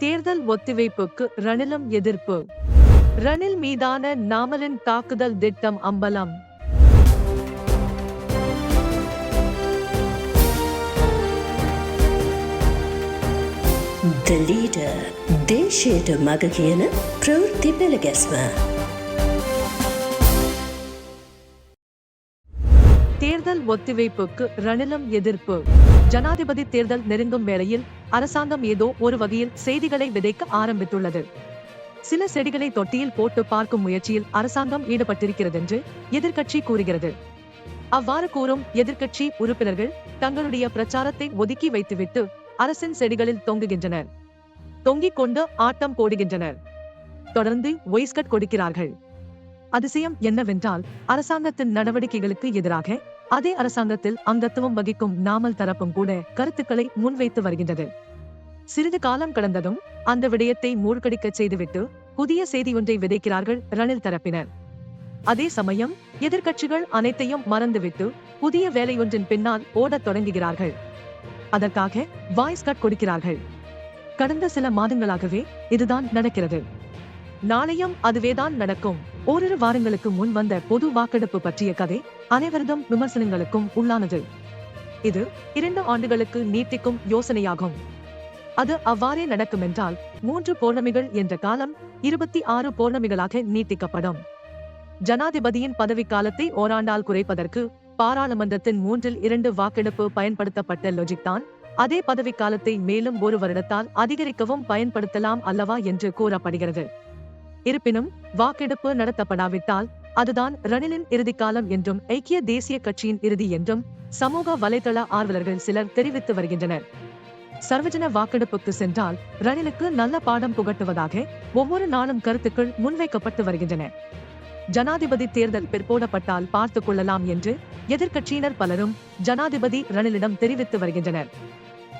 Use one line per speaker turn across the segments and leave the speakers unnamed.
தேர்தல் ஒத்திவைப்புக்கு ரணிலும் எதிர்ப்பு ரணில் மீதான நாமலின் தாக்குதல் திட்டம் அம்பலம்
The leader, they share.
தேர்தல் ஒத்திவைப்புக்கு ரணிலம் எதிர்ப்பு. ஜனாதிபதி தேர்தல் நெருங்கும் வேளையில் அரசாங்கம் ஏதோ ஒரு வகையில் செய்திகளை விதைக்க ஆரம்பித்துள்ளது. சில செடிகளை தொட்டியில் போட்டு பார்க்கும் முயற்சியில் அரசாங்கம் ஈடுபட்டிருக்கிறதென்று எதிர்க்கட்சி கூறுகிறது. அவ்வாறு கூறும் எதிர்க்கட்சி உறுப்பினர்கள் தங்களுடைய பிரச்சாரத்தை ஒதுக்கி வைத்துவிட்டு அரசின் செடிகளில் தொங்குகின்றனர். தொங்கிக் கொண்டு ஆட்டம் போடுகின்றனர். தொடர்ந்து ஒய்ஸ்கட் கொடுக்கிறார்கள். அதிசயம் என்னவென்றால் அரசாங்கத்தின் நடவடிக்கைகளுக்கு எதிராக அதே அரசாங்கத்தில் அங்கத்துவம் வகிக்கும் நாமல் தரப்பும் கூட கருத்துக்களை முன்வைத்து வருகின்றது. சிறிது காலம் கடந்ததும் அந்த விடயத்தை மூழ்கடிக்கச் செய்துவிட்டு புதிய செய்தி ஒன்றை விதைக்கிறார்கள் ரணில் தரப்பினர். அதே சமயம் எதிர்க்கட்சிகள் அனைத்தையும் மறந்துவிட்டு புதிய வேலையொன்றின் பின்னால் ஓடத் தொடங்குகிறார்கள். அதற்காக வாய்ஸ் கட் கொடுக்கிறார்கள். கடந்த சில மாதங்களாகவே இதுதான் நடக்கிறது. நாளையும் அதுவேதான் நடக்கும். ஓரிரு வாரங்களுக்கு முன் வந்த பொது வாக்கெடுப்பு பற்றிய கதை அனைவரதும் விமர்சனங்களுக்கும் உள்ளானது. இது இரண்டு ஆண்டுகளுக்கு நீட்டிக்கும் யோசனையாகும். அது அவ்வாறே நடக்குமென்றால் மூன்று பௌர்ணமிகள் என்ற காலம் இருபத்தி ஆறு பௌர்ணமிகளாக நீட்டிக்கப்படும். ஜனாதிபதியின் பதவிக்காலத்தை ஓராண்டால் குறைப்பதற்கு பாராளுமன்றத்தின் மூன்றில் இரண்டு வாக்கெடுப்பு பயன்படுத்தப்பட்ட லொஜிக் தான் அதே பதவிக்காலத்தை மேலும் ஒரு வருடத்தால் அதிகரிக்கவும் பயன்படுத்தலாம் அல்லவா என்று கூறப்படுகிறது. இருப்பினும் வாக்கெடுப்பு நடத்தப்படாவிட்டால் அதுதான் ரணிலின் இறுதிக்காலம் என்றும் ஐக்கிய தேசிய கட்சியின் இறுதி என்றும் சமூக வலைதள ஆர்வலர்கள் சிலர் தெரிவித்து வருகின்றனர். சர்வஜன வாக்கெடுப்புக்கு சென்றால் ரணிலுக்கு நல்ல பாடம் புகட்டுவதாக ஒவ்வொரு நாளும் கருத்துக்கள் முன்வைக்கப்பட்டு வருகின்றன. ஜனாதிபதி தேர்தல் பிற்போடப்பட்டால் பார்த்துக் கொள்ளலாம் என்று எதிர்க்கட்சியினர் பலரும் ஜனாதிபதி ரணிலிடம் தெரிவித்து வருகின்றனர்.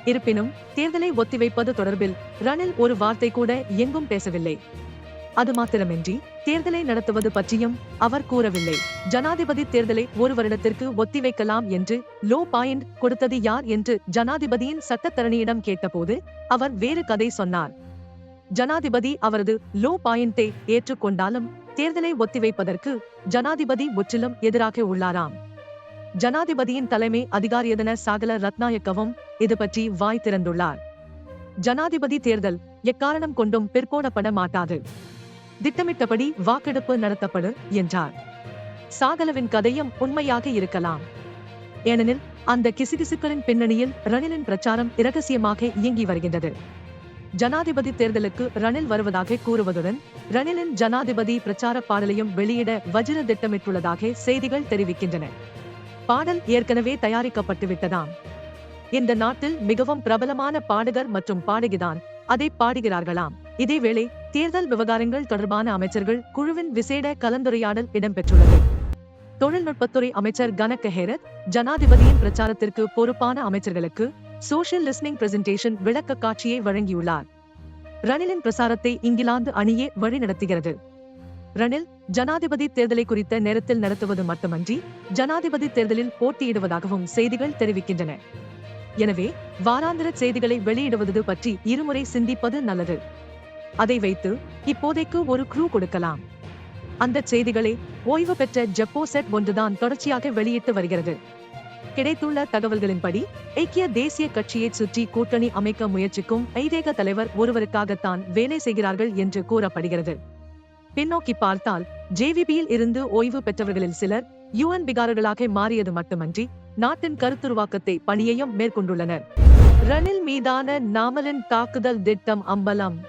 இருப்பினும் தேர்தலை ஒத்திவைப்பது தொடர்பில் ரணில் ஒரு வார்த்தை கூட எங்கும் பேசவில்லை. அது மாத்திரமின்றி தேர்தலை நடத்துவது பற்றியும் அவர் கூறவில்லை. ஜனாதிபதி தேர்தலை ஒரு வருடத்திற்கு ஒத்திவைக்கலாம் என்று லோ பாயிண்ட் கொடுத்தது யார் என்று ஜனாதிபதியின் சட்டத்தரணியிடம் கேட்டபோது அவர் வேறு கதை சொன்னார். ஜனாதிபதி அவரது லோ பாயிண்டை ஏற்றுக்கொண்டாலும் தேர்தலை ஒத்திவைப்பதற்கு ஜனாதிபதி முற்றிலும் எதிராக உள்ளாராம். ஜனாதிபதியின் தலைமை அதிகாரியதன சாகல ரத்நாயக்கவும் இது பற்றி வாய் திறந்துள்ளார். ஜனாதிபதி தேர்தல் எக்காரணம் கொண்டும் பிற்போடப்பட மாட்டாது. திட்டமிட்டபடி வாக்கெடுப்பு நடத்தப்படு என்றார். சாகலவின் கதையும் உண்மையாக இருக்கலாம். ஏனெனில் அந்த கிசுகிசுக்களின் பின்னணியில் ரணிலின் பிரச்சாரம் இரகசியமாக இயங்கி வருகின்றது. ஜனாதிபதி தேர்தலுக்கு ரணில் வருவதாக கூறுவதுடன் ரணிலின் ஜனாதிபதி பிரச்சார பாடலையும் வெளியிட வஜ்ர திட்டமிட்டுள்ளதாக செய்திகள் தெரிவிக்கின்றன. பாடல் ஏற்கனவே தயாரிக்கப்பட்டு விட்டதாம் இந்த நாட்டில் மிகவும் பிரபலமான பாடகர் மற்றும் பாடகிதான் அதை பாடுகிறார்களாம். இதேவேளை தேர்தல் விவகாரங்கள் தொடர்பான அமைச்சர்கள் குழுவின் விசேட கலந்துரையாடல் இடம்பெற்றுள்ளது. தொழில்நுட்பத்துறை அமைச்சர் கனக ஹேரத் ஜனாதிபதியின் பிரச்சாரத்திற்கு பொறுப்பான அமைச்சர்களுக்கு சோஷியல் லிஸ்னிங் பிரசன்டேஷன் விளக்க காட்சியை வழங்கியுள்ளார். ரணிலின் பிரசாரத்தை இங்கிலாந்து அணியே வழிநடத்துகிறது. ரணில் ஜனாதிபதி தேர்தலை குறித்த நேரத்தில் நடத்துவது மட்டுமன்றி ஜனாதிபதி தேர்தலில் போட்டியிடுவதாகவும் செய்திகள் தெரிவிக்கின்றன. எனவே வாராந்திர செய்திகளை வெளியிடுவது பற்றி இருமுறை சிந்திப்பது நல்லது. அதை வைத்து இப்போதைக்கு ஒரு க்ரூ கொடுக்கலாம். அந்த செய்திகளை ஓய்வு பெற்ற ஜப்போ செட் ஒன்றுதான் தொடர்ச்சியாக வெளியிட்டு வருகிறது. கிடைத்துள்ள தகவல்களின்படி ஐக்கிய தேசிய கட்சியை சுற்றி கூட்டணி அமைக்க முயற்சிக்கும் ஐதேக தலைவர் ஒருவருக்காகத்தான் வேலை செய்கிறார்கள் என்று கூறப்படுகிறது. பின்னோக்கி பார்த்தால் ஜேவிபியில் இருந்து ஓய்வு பெற்றவர்களில் சிலர் யுஎன் பிகாரர்களாக மாறியது மட்டுமன்றி நாட்டின் கருத்துருவாக்கத்தை பணியையும் மேற்கொண்டுள்ளனர். ரணில் மீதான நாமலின் தாக்குதல் திட்டம் அம்பலம்.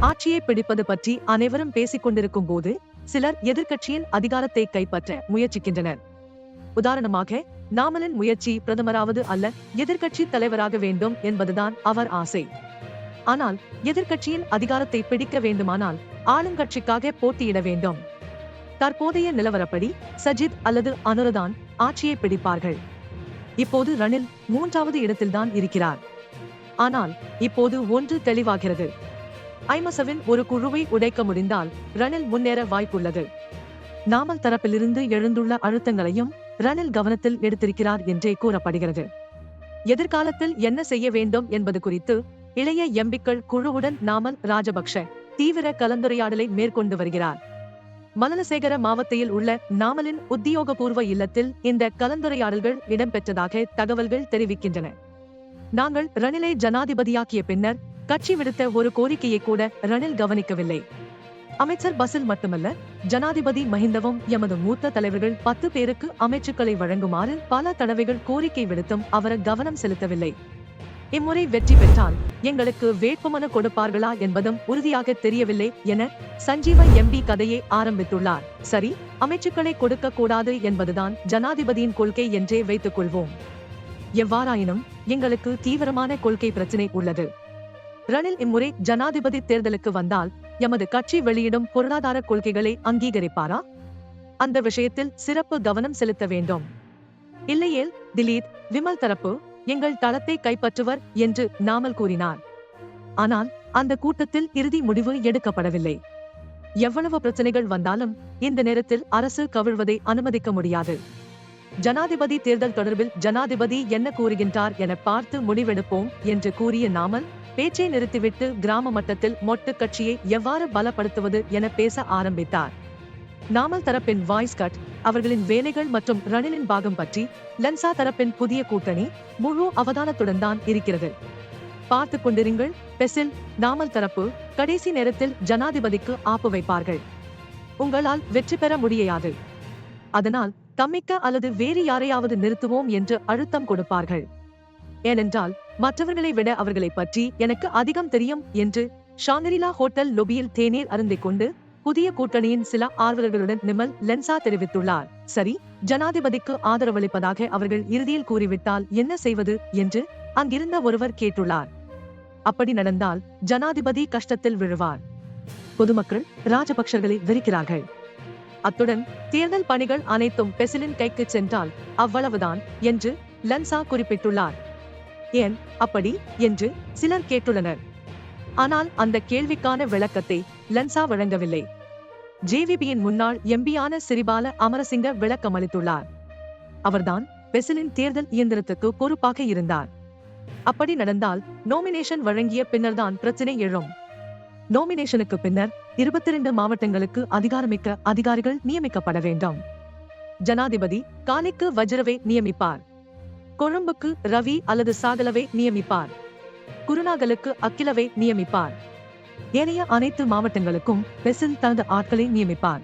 ஆட்சியை பிடிப்பது பற்றி அனைவரும் பேசிக் கொண்டிருக்கும் போது சிலர் எதிர்க்கட்சியின் அதிகாரத்தை கைப்பற்ற முயற்சிக்கின்றனர். உதாரணமாக நாமலின் முயற்சி பிரதமராவது அல்ல எதிர்க்கட்சி தலைவராக வேண்டும் என்பதுதான் அவர் ஆசை. ஆனால் எதிர்க்கட்சியின் அதிகாரத்தை பிடிக்க வேண்டுமானால் ஆளுங்கட்சிக்காக போட்டியிட வேண்டும். தற்போதைய நிலவரப்படி சஜித் அல்லது அனுரதான் ஆட்சியை பிடிப்பார்கள். இப்போது ரணில் மூன்றாவது இடத்தில்தான் இருக்கிறார். ஆனால் இப்போது ஒன்று தெளிவாகிறது. ஐமசவின் ஒரு குழுவை உடைக்க முடிந்தால் ரணில் முன்னேற வாய்ப்புள்ளது. நாமல் தரப்பிலிருந்து எழுந்துள்ள அழுத்தங்களையும் ரணில் கவனத்தில் எடுத்திருக்கிறார் என்றே கூறப்படுகிறது. எதிர்காலத்தில் என்ன செய்ய வேண்டும் என்பது குறித்து இளைய எம்பிக்கள் குழுவுடன் நாமல் ராஜபக்ஷ தீவிர கலந்துரையாடலை மேற்கொண்டு வருகிறார். மலனசேகர மாவட்டத்தில் உள்ள நாமலின் உத்தியோகபூர்வ இல்லத்தில் இந்த கலந்துரையாடல்கள் இடம்பெற்றதாக தகவல்கள் தெரிவிக்கின்றன. நாங்கள் ரணிலை ஜனாதிபதியாக்கிய பின்னர் கட்சி விடுத்த ஒரு கோரிக்கையை கூட ரணில் கவனிக்கவில்லை. அமைச்சர் பசில் மட்டுமல்ல ஜனாதிபதி மஹிந்தவும் எமது மூத்த தலைவர்கள் பத்து பேருக்கு அமைச்சுக்களை வழங்குமாறு பல தடவைகள் கோரிக்கை விடுத்தும் அவர் கவனம் செலுத்தவில்லை. இம்முறை வெற்றி பெற்றால் எங்களுக்கு வேட்புமனு கொடுப்பார்களா என்பதும் உறுதியாக தெரியவில்லை என சஞ்சீவ எம்பி கதையை ஆரம்பித்துள்ளார். சரி அமைச்சுக்களை கொடுக்க கூடாது என்பதுதான் ஜனாதிபதியின் கொள்கை என்றே வைத்துக் கொள்வோம். எவ்வாறாயினும் எங்களுக்கு தீவிரமான கொள்கை பிரச்சினை உள்ளது. ரணில் இம்முறை ஜனாதிபதி தேர்தலுக்கு வந்தால் எமது கட்சி வெளியிடும் பொருளாதார கொள்கைகளை அங்கீகரிப்பாரா? அந்த விஷயத்தில் சிறப்பு கவனம் செலுத்த வேண்டும். இல்லையேல் திலீப் விமல் தரப்பு எங்கள் தளத்தை கைப்பற்றுவர் என்று நாமல் கூறினார். ஆனால் அந்த கூட்டத்தில் இறுதி முடிவு எடுக்கப்படவில்லை. எவ்வளவு பிரச்சனைகள் வந்தாலும் இந்த நேரத்தில் அரசு கவிழ்வதை அனுமதிக்க முடியாது. ஜனாதிபதி தேர்தல் தொடர்பில் ஜனாதிபதி என்ன கூறுகின்றார் என பார்த்து முடிவெடுப்போம் என்று கூறிய நாமல் பேச்சை நிறுத்திவிட்டு கிராம மட்டத்தில் மொட்டு கட்சியை எவ்வாறு பலப்படுத்துவது என பேச ஆரம்பித்தார். நாமல் தரப்பின் வாய்ஸ் கட் அவர்களின் வேலைகள் மற்றும் ரணிலின் பாகம் பற்றி லென்சா தரப்பின் புதிய கூட்டணி முழு அவதானத்துடன் தான் இருக்கிறது. பார்த்து கொண்டிருங்கள் பெசில் நாமல் தரப்பு கடைசி நேரத்தில் ஜனாதிபதிக்கு ஆப்பு வைப்பார்கள். உங்களால் வெற்றி பெற முடியாது. அதனால் தம்மிக்க அல்லது வேறு யாரையாவது நிறுத்துவோம் என்று அழுத்தம் கொடுப்பார்கள். ஏனென்றால் மற்றவர்களை விட அவர்களை பற்றி எனக்கு அதிகம் தெரியும் என்று ஷாங்கரிலா ஹோட்டல் லொபியில் தேநீர் அருந்திக் கொண்டு புதிய கூட்டணியின் சில ஆர்வலர்களுடன் நிமல் லென்சா தெரிவித்துள்ளார். சரி ஜனாதிபதிக்கு ஆதரவளிப்பதாக அவர்கள் இறுதியில் கூறிவிட்டால் என்ன செய்வது என்று அங்கிருந்த ஒருவர் கேட்டுள்ளார். அப்படி நடந்தால் ஜனாதிபதி கஷ்டத்தில் விழுவார். பொதுமக்கள் ராஜபக்சர்களை வெறுக்கிறார்கள். அத்துடன் தேர்தல் பணிகள் அனைத்தும் பெசிலின் கைக்கு சென்றால் அவ்வளவுதான் என்று லன்சா குறிப்பிட்டுள்ளார். ஏன் அப்படி? என்று சிலர் கேட்டுள்ளனர். ஆனால் அந்த கேள்விக்கான விளக்கத்தை லன்சா வழங்கவில்லை. ஜேவிபியின் முன்னாள் எம்பியான சிறிபால அமரசிங்க விளக்கம் அளித்துள்ளார். அவர்தான் பெசிலின் தேர்தல் இயந்திரத்துக்கு பொறுப்பாக இருந்தார். அப்படி நடந்தால் நோமினேஷன் வழங்கிய பின்னர்தான் பிரச்சனை எழும். நோமினேஷனுக்கு பின்னர் இருபத்தி ரெண்டு மாவட்டங்களுக்கு அதிகாரமிக்க அதிகாரிகள் நியமிக்கப்பட வேண்டும். ஜனாதிபதி காலிக்கு வஜ்ரவை நியமிப்பார். கொழும்புக்கு ரவி அல்லது சாகலவை நியமிப்பார். குருநாகலுக்கு அக்கிலவை நியமிப்பார். ஏனைய அனைத்து மாவட்டங்களுக்கும் பெசில் தனது ஆட்களை நியமிப்பார்.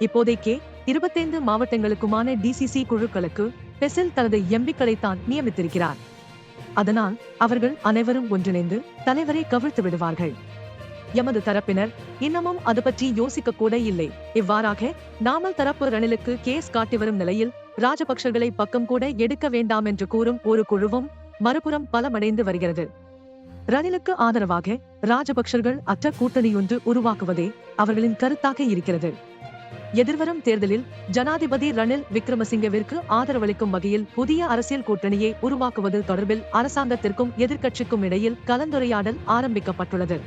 இப்போதைக்கே இருபத்தைந்து மாவட்டங்களுக்குமான டிசிசி குழுக்களுக்கு பெசில் தனது எம்பிக்களை தான் நியமித்திருக்கிறார். அதனால் அவர்கள் அனைவரும் ஒன்றிணைந்து தலைவரை கவிழ்த்து விடுவார்கள். எமது தரப்பினர் இன்னமும் அது பற்றி யோசிக்க கூட இல்லை. இவ்வாறாக நாமல் தரப்பு ரணிலுக்கு கேஸ் காட்டி வரும் நிலையில் ராஜபக்சர்களை பக்கம் கூட எடுக்க வேண்டாம் என்று கூறும் ஒரு குழுவும் மறுபுறம் பலமடைந்து வருகிறது. ரணிலுக்கு ஆதரவாக ராஜபக்சர்கள் அற்ற கூட்டணியொன்று உருவாக்குவதே அவர்களின் கருத்தாக இருக்கிறது. எதிர்வரும் தேர்தலில் ஜனாதிபதி ரணில் விக்ரமசிங்கவிற்கு ஆதரவளிக்கும் வகையில் புதிய அரசியல் கூட்டணியை உருவாக்குவது தொடர்பில் அரசாங்கத்திற்கும் எதிர்க்கட்சிக்கும் இடையில் கலந்துரையாடல் ஆரம்பிக்கப்பட்டுள்ளது.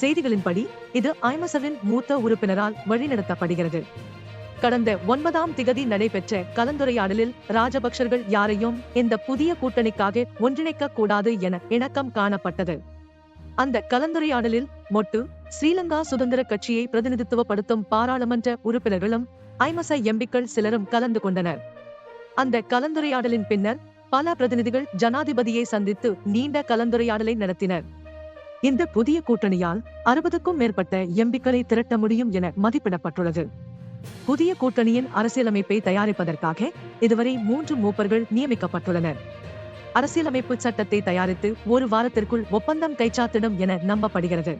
செய்திகளின்படி இது ஐமசவின் மூத்த உறுப்பினரால் வழிநடத்தப்படுகிறது. கடந்த ஒன்பதாம் திகதி நடைபெற்ற கலந்துரையாடலில் ராஜபக்சர்கள் யாரையும் இந்த புதிய கூட்டணிக்காக ஒன்றிணைக்க கூடாது என இணக்கம் காணப்பட்டது. அந்த கலந்துரையாடலில் மொட்டு ஸ்ரீலங்கா சுதந்திர கட்சியை பிரதிநிதித்துவப்படுத்தும் பாராளுமன்ற உறுப்பினர்களும் ஐமச எம்பிக்கள் சிலரும் கலந்து கொண்டனர். அந்த கலந்துரையாடலின் பின்னர் பல பிரதிநிதிகள் ஜனாதிபதியை சந்தித்து நீண்ட கலந்துரையாடலை நடத்தினர். இந்த புதிய கூட்டணியால் அறுபதுக்கும் மேற்பட்ட எம்பிக்களை திரட்ட முடியும் என மதிப்பிடப்பட்டுள்ளது. புதிய கூட்டணியின் அரசியலமைப்பை தயாரிப்பதற்காக இதுவரை மூன்று மூப்பர்கள் நியமிக்கப்பட்டுள்ளனர். அரசியலமைப்பு சட்டத்தை தயாரித்து ஒரு வாரத்திற்குள் ஒப்பந்தம் கைச்சாத்திடும் என நம்பப்படுகிறது.